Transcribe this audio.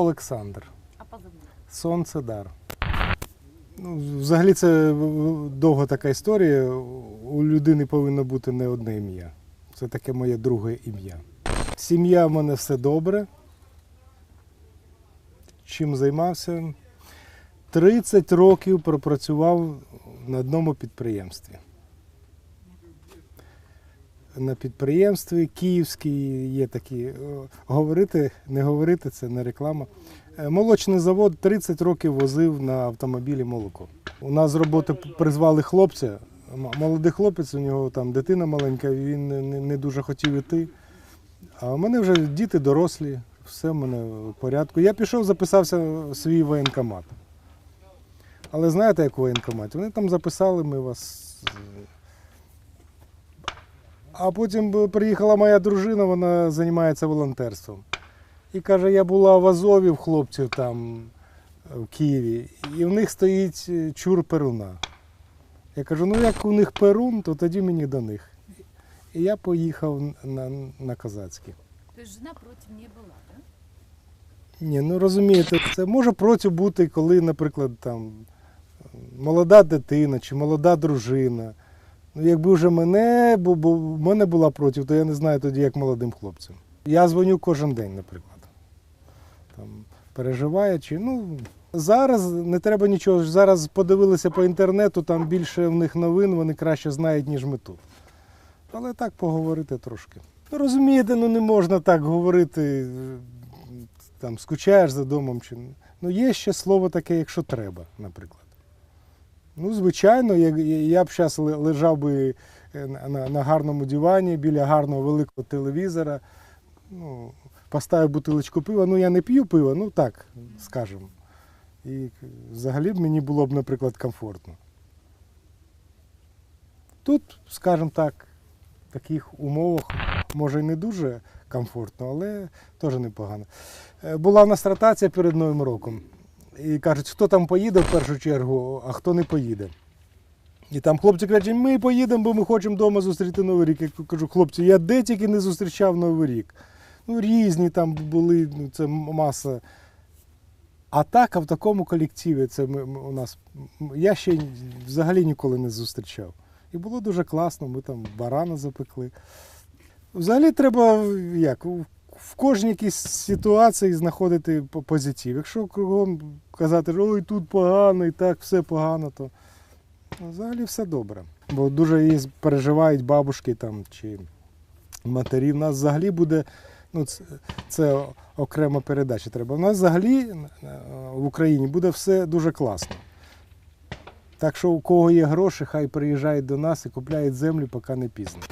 Олександр. А позивний? Сонцедар. Ну, взагалі це довга така історія. У людини повинно бути не одне ім'я. Це таке моє друге ім'я. Сім'я в мене все добре. Чим займався? 30 років пропрацював на одному підприємстві. На підприємстві київській є такі. е, Говорити, не говорити, це не реклама. Е, Молочний завод 30 років возив на автомобілі молоко. У нас з роботи призвали хлопця. Молодий хлопець, у нього там дитина маленька, він не, дуже хотів іти. А у мене вже діти дорослі, все в мене в порядку. Я пішов, записався в свій воєнкомат. Але знаєте, як у воєнкоматі? Вони там записали, ми вас. Е, А потім приїхала моя дружина, вона займається волонтерством. І каже, я була в Азові в хлопців там е, в Києві, і в них стоїть е, чур перуна. Я кажу, ну як у них перун, то тоді мені до них. І я поїхав на, на Козацькі. То есть жена против не была, да? Ні, ну розумієте, це може проти бути, коли, наприклад, там е, молода дитина чи молода дружина. Ну, якби вже мене, бо, бо в мене була проти, то я не знаю тоді, як молодим хлопцям. Я дзвоню кожен день, наприклад. Там, переживаючи. Ну, зараз не треба нічого. Зараз подивилися по інтернету, там більше в них новин, вони краще знають, ніж ми тут. Але так поговорити трошки. Ну, розумієте, ну не можна так говорити, там, скучаєш за домом. Чи... Ну, є ще слово таке, якщо треба, наприклад. Ну, звичайно, я, б зараз лежав би е, на, на, гарному дивані біля гарного великого телевізора. Ну, поставив бутилочку пива. Ну, я не п'ю пива, ну так, скажемо. І взагалі б мені було б, наприклад, комфортно. Тут, скажімо так, в таких умовах може і не дуже комфортно, але теж непогано. Е, Була в нас ротація перед Новим роком. І кажуть, хто там поїде в першу чергу, а хто не поїде. І там хлопці кажуть, ми поїдемо, бо ми хочемо вдома зустріти Новий рік. Я кажу, хлопці, я де тільки не зустрічав Новий рік. Ну, різні там були, ну, це маса. А так, а в такому колективі, це ми, у нас, я ще взагалі ніколи не зустрічав. І було дуже класно, ми там барана запекли. Взагалі треба як, в кожній якійсь ситуації знаходити позитив. Якщо кругом казати, що ой, тут погано і так, все погано, то взагалі все добре. Бо дуже її переживають бабушки там чи матері. У нас взагалі буде, ну це, це окрема передача треба. У нас взагалі е, в Україні буде все дуже класно. Так що у кого є гроші, хай приїжджають до нас і купляють землю, поки не пізно.